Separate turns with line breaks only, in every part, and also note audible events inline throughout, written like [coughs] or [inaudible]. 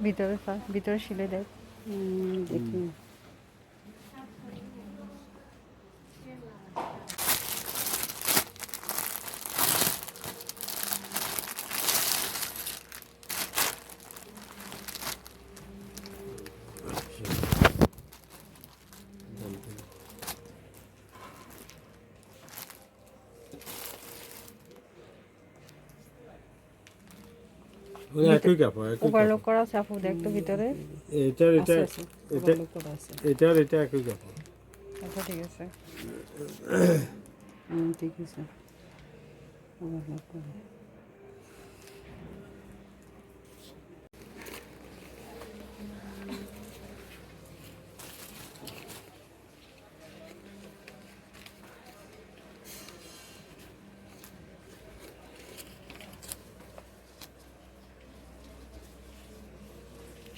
ভিতরে ফা- ভিতরে শিলে দেয়
দেখি
একই কাপড়
ওভারলোক করা আছে আপু দেখ তো ভিতরে
এটার এটা। এটা। এটার এটা একই কাপড়
আচ্ছা ঠিক আছে [coughs]
ঠিক আছে করা।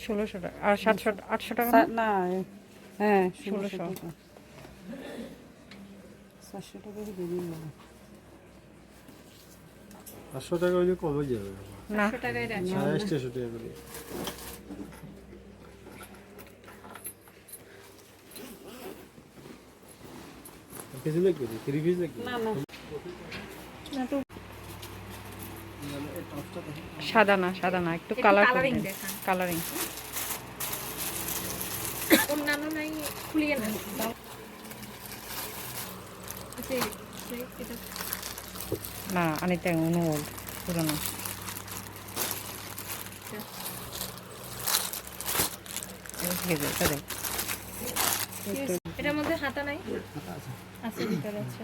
ষোলোশো টাকা। আর সাতশো আটশো টাকা না?
হ্যাঁ ষোলোশো
ষোলোশো।
টাকা। চারশো টাকা দিয়ে দিন
পাঁচশো টাকা হইলে কমে যাবে?
না।
সাড়ে আটশো টাকা করে। আর লাগবে থ্রি পিস লাগবে
না না।
সাদা না সাদা না একটু কালার কালারিং
অন্যান্য নাই? খুলিয়ে না এটা।
না অন্য ওল্ড পুরনো এটা
এটার মধ্যে হাতা নাই? আছে ভিতরে আছে।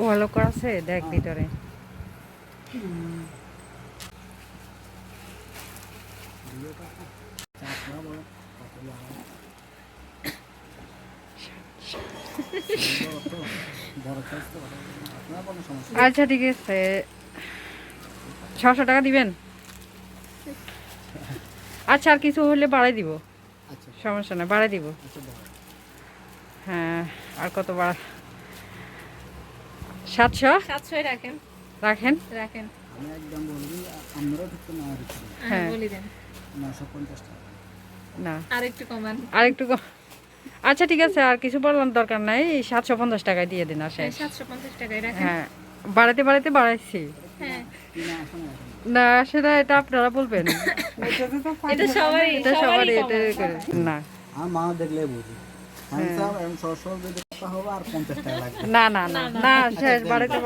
ওভারলোক করা আছে? দেখ ভিতরে। আচ্ছা ঠিক আছে। ছশো টাকা দিবেন? আচ্ছা আর কিছু হলে বাড়াই দিব। সমস্যা না বাড়াই দিব। হ্যাঁ আর কত বাড়া? সাতশো?
সাতশোই রাখেন।
রাখেন?
রাখেন।
হ্যাঁ। না।
আর একটু কমান।
আর একটু ক- আচ্ছা ঠিক আছে আর কিছু বলার দরকার নাই। সাতশো পঞ্চাশ টাকায় দিয়ে দিন শেষ
সাতশো পঞ্চাশ টাকায়
হ্যাঁ বাড়াতে বাড়াতে বাড়াইছি।
হ্যাঁ।
আসো না
সেটা এটা আপনারা বলবেন।
এটা সবাই
এটা
সবারই
এটা করে। না।
মা দেখলে বুঝি। লাগবে।
না না না না শেষ বাড়াতে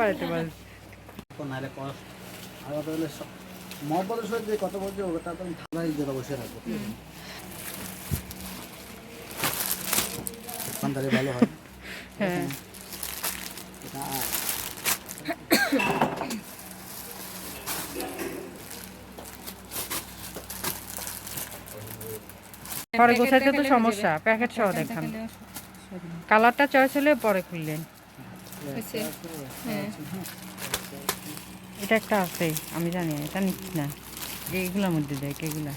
মহব্বতের সহিত যে বলছে ওটা তো আমি ঠান্ডায় বসে রাখব। দোকানদারি ভালো হয়।
হ্যাঁ।
এটা
পরে গোছাইতে তো সমস্যা প্যাকেট সহ দেখান। কালারটা চয়েস হলে পরে খুললেন।
হ্যাঁ।
এটা একটা আছে আমি জানি এটা নিচ্ছি না। এইগুলোর মধ্যে দেখ এগুলা?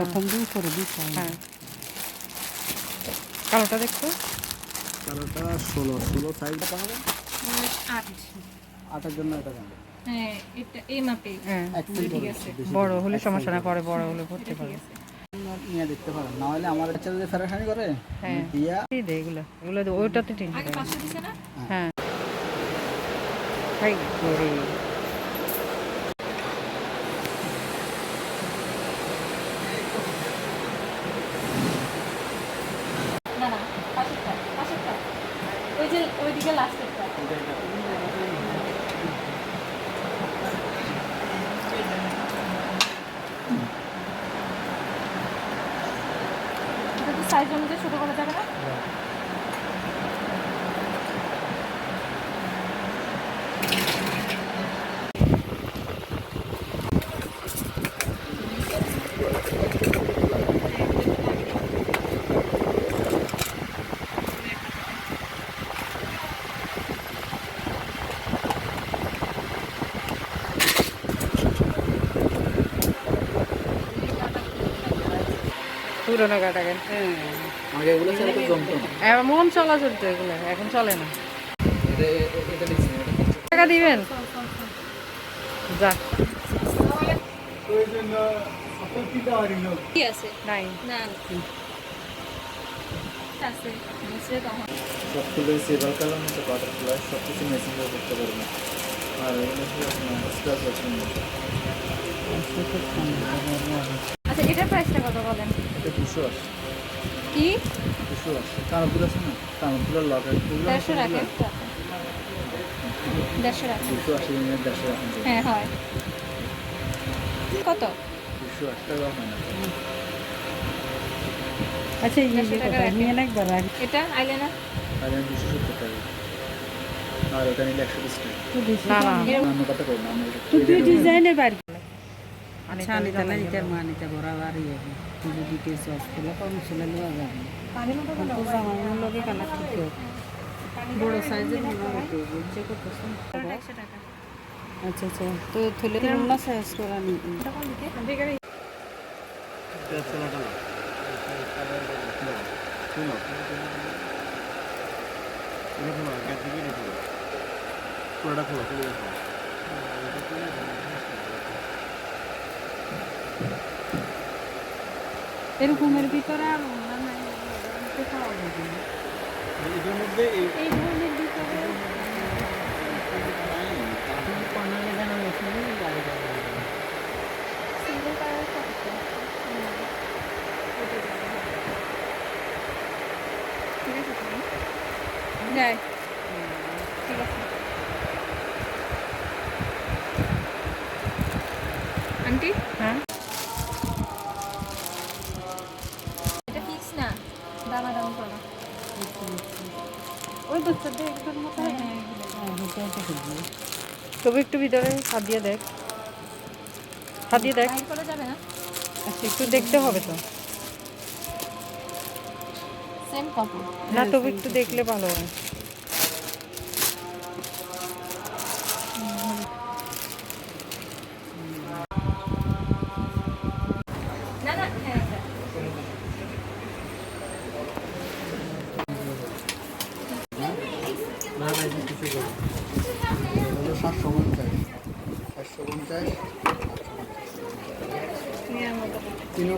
প্রথম দিন করে দিই
হ্যাঁ। কালোটা দেখতো?
কালোটা ষোলো ষোলো সাইজ কত হবে?
আট।
আটের জন্য এটা দাম।
হ্যাঁ এটা
হ্যাঁ
ঠিক আছে।
বড়। হলে সমস্যা না পরে বড় হলে করতে পারে
নিয়ে দেখতে পারেন না হলে আমার বাচ্চা যদি করে
হ্যাঁ।
দিয়া
দে এগুলো এগুলো ওইটাতে
দিছে
হ্যাঁ। হাই করে
সাইজ অনুযায়ী ছোটো করা যাবে না
পুরোনো কাটাকেন
হ্যাঁ।
আগে এগুলো ছিল তো জমতো না।
এমন চলা চলতো এগুলো এখন চলে না। টাকা দিবেন? যাক
কি আছে?
নাই।
না আছে নিচে তখন
সবগুলো সিলভার কালার মতো বাটারফ্লাই সব কিছু মেশিন করতে পারবে আর
আচ্ছা এটার প্রাইসটা কত বলেন?
এটা দুশো আসে
কি?
দুশো আসে কানপুর আছে না? কানপুরের লকেট
দেড়শো রাখেন দেড়শো রাখেন
দুশো আশি মিনিট দেড়শো রাখেন
হ্যাঁ হয়। কত?
দুশো আশি টাকা হয় না।
আচ্ছা এই
দেড়শো টাকা রাখেন।
নিয়ে একবার
এটা আইলাইনার?
আর আমি দুশো সত্তর টাকা। আর ওটা নিলে একশো বিশ টাকা।
না না
তুই ডিজাইনের আচ্ছা আনিতা না নিতে। মা নিতে বড় বাড়ি হবে তুই যদি কেউ চয়েস করলে কম ছিল নেওয়া যাবে তো জামাইয়ের লগে কানা ঠিক বড় সাইজের মনে হতো বুঝছে কত আচ্ছা আচ্ছা তো থলে না সাইজ করা নি
এটা কোন দিকে বেকারি
পুরোটা খোলা খুলে
এরকমের ভিতরে আর অন্যান্য এগুলো পাওয়া যাবে না।
এটার মধ্যে এই
এই ধরনের ভিতরে
কর্নারে
করো
ওই বাচ্চাদের মতো
তবু একটু ভিতরে হাত দিয়ে দেখ। হাত দিয়ে দেখ।
করা যাবে না
একটু দেখতে হবে তো। না তবু একটু দেখলে ভালো হয়।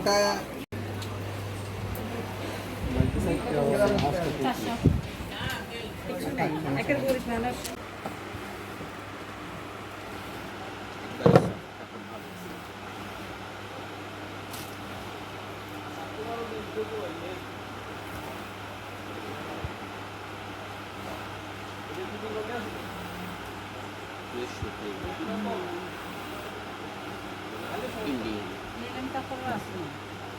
তিনোটা
চারশো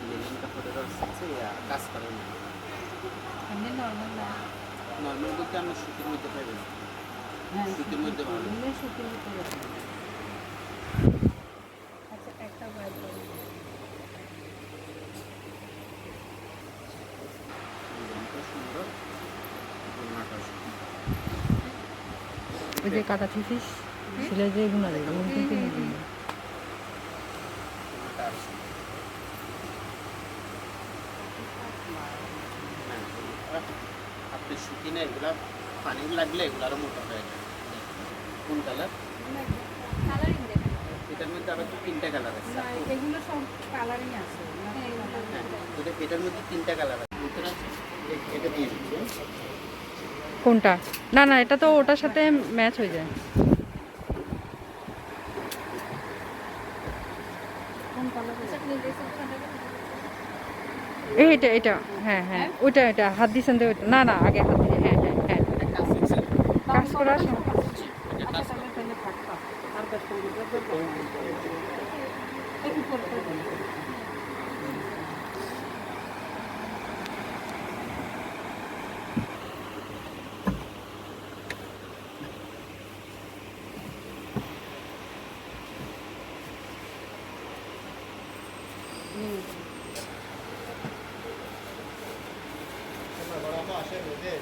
লিলেন কাপড় আছে
কাজ করে না
নর্মাল
বলতে আমরা সুতির মধ্যে পাইবেন সুতির মধ্যে
সুতির ভিতরে
আচ্ছা একটা বাইর
সুন্দর
ওই যে কাটা থিসিস যে গুণা দেবে
আপনি সুতি না এগুলা পানি লাগলে এগুলো আরও মোটা হয়ে যায়। কোন কালার এটার মধ্যে আবার তো তিনটা কালার আছে।
এগুলো সব কালারিং আছে না?
এগুলো
এটা এটার মধ্যে তিনটা কালার আছে
কোনটা? না না, এটা তো ওটার সাথে ম্যাচ হয়ে যায়
আচ্ছা তুমি দেখো ওখানটা
এই এটা এটা হ্যাঁ হ্যাঁ। ওইটা এটা হাত দিয়েছেন তো না না, আগে হাত দিয়ে হ্যাঁ হ্যাঁ হ্যাঁ। কাজ করার সময়
আচ্ছা তাহলে তাহলে থাক থাক। আর কাজ করব না, দরকার নেই। একটু পরে করে দেবো।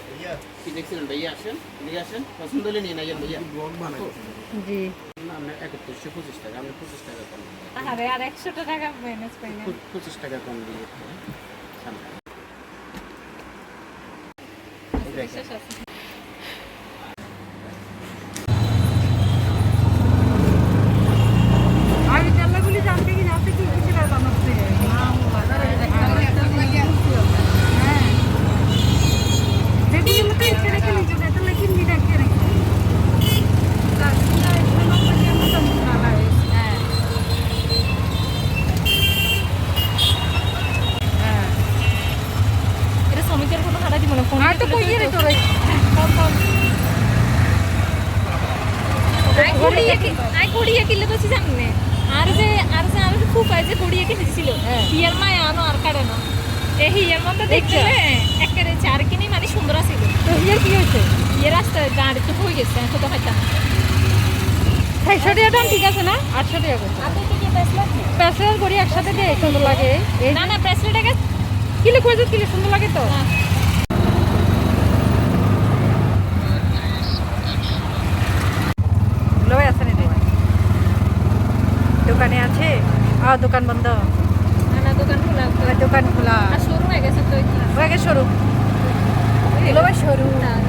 কি দেখছিলেন ভাইয়া আসেন নিয়ে আসেন পছন্দ হলে নিয়ে নেন ভাইয়া
জি
একত্রিশশো পঁচিশ টাকা আমি পঁচিশ টাকা কম
আরে আর একশো টাকা মাইনাস পাই না
পঁচিশ টাকা কম দিয়ে
আই কোড়িয়ে কি আই কোড়িয়ে তো জাননে আর যে আর যে আমি খুব যে কোড়িয়ে কি হিয়ার মায় আনো আর কাড়ে না এই হিয়ার মধ্যে দেখলে একেবারে চার কিনি মানে সুন্দর আছিল
তো হিয়ার কি হয়েছে?
ইয়ে রাস্তায় গাড়ি তো হয়ে গেছে এখন তো হয়তো
ছয়শো টাকা দাম ঠিক আছে না? আটশো টাকা করছে
আপনি কি কি ব্রেসলেট
করি একসাথে দিয়ে সুন্দর লাগে।
না না ব্রেসলেট
কিলে কয়েছে কিলে সুন্দর লাগে তো
না।
লয় আছে নি দোকানে আছে আ দোকান বন্ধ।
না না দোকান খোলা।
দোকান খোলা।
শোরুম শুরু হয়ে গেছে তো
হয়ে গেছে সরু এগুলো ভাই সরু
হ্যাঁ।